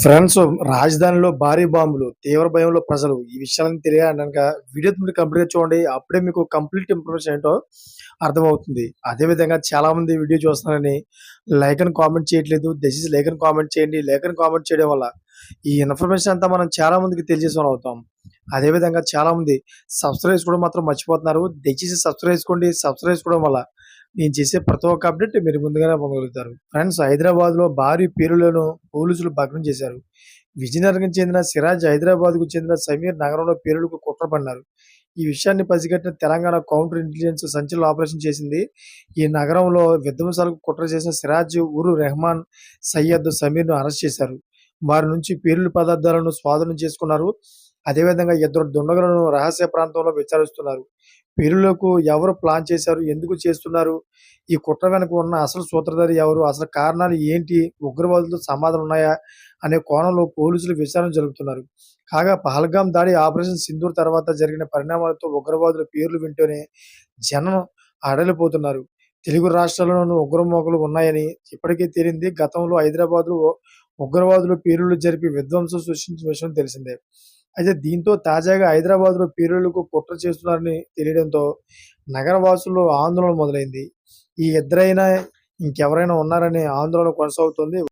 Friends రాజధానిలో భారీ బాంబులు తీవ్ర భయంలో ప్రజలు. ఈ విషయాలను తెలియాలనక వీడియో మీరు కంప్లీట్ చూడండి. అప్పుడే మీకు కంప్లీట్ ఇన్ఫర్మేషన్ ఏంటో అర్థమవుతుంది. అదే విధంగా చాలా మంది వీడియో చూస్తున్నారని లైక్ అని కామెంట్ చేయట్లేదు. దయచేసి లైక్ అని కామెంట్ చేయండి. లైక్ అని కామెంట్ చేయడం వల్ల ఈ ఇన్ఫర్మేషన్ అంతా మనం చాలా మందికి తెలియజేసిన అవుతాం. అదే విధంగా చాలా మంది సబ్స్క్రైబ్ చేసుకోవడం మాత్రం మర్చిపోతున్నారు. దయచేసి సబ్స్క్రైబ్ చేసుకోండి. సబ్స్క్రైబ్ చేసుకోవడం వల్ల నేను చేసే ప్రతి ఒక్క అప్డేట్ మీరు ముందుగానే పొందగలుగుతారు. ఫ్రెండ్స్ హైదరాబాద్లో భారీ పేరులను పోలీసులు భగ్నం చేశారు. విజయనగరం చెందిన సిరాజ్ హైదరాబాద్కు చెందిన సమీర్ నగరంలో పేరులకు కుట్ర పన్నారు ఈ విషయాన్ని పసిగట్టిన తెలంగాణ కౌంటర్ ఇంటెలిజెన్స్ సంచలన ఆపరేషన్ చేసింది. ఈ నగరంలో విధ్వంసాలకు కుట్ర చేసిన సిరాజ్ ఉరు రెహమాన్ సయ్యద్ సమీర్ను అరెస్ట్ చేశారు. వారి నుంచి పేలుడు పదార్థాలను స్వాధీనం చేసుకున్నారు. అదేవిధంగా ఇద్దరు దుండగులను రహస్య ప్రాంతంలో విచారిస్తున్నారు. పేలులకు ఎవరు ప్లాన్ చేశారు? ఎందుకు చేస్తున్నారు? ఈ కుట్ర వెనుక ఉన్న అసలు సూత్రధారి ఎవరు? అసలు కారణాలు ఏంటి? ఉగ్రవాదులతో సమాధానం ఉన్నాయా? అనే కోణంలో పోలీసులు విచారణ జరుపుతున్నారు. కాగా పహల్గాం దాడి ఆపరేషన్ సింధూర్ తర్వాత జరిగిన పరిణామాలతో ఉగ్రవాదుల పేర్లు వింటూనే జనం అడలిపోతున్నారు. తెలుగు రాష్ట్రాల్లోనూ ఉగ్రమోకలు ఉన్నాయని ఇప్పటికే తేలింది. గతంలో హైదరాబాద్లో ఉగ్రవాదులు పేలుళ్ళు జరిపి విధ్వంసం సృష్టించిన విషయం తెలిసిందే. అయితే దీంతో తాజాగా హైదరాబాద్లో పేలుళ్ళకు కుట్ర చేస్తున్నారని తెలియడంతో నగర వాసులు ఆందోళన మొదలైంది. ఈ ఇద్దరైనా ఇంకెవరైనా ఉన్నారనే ఆందోళన కొనసాగుతుంది.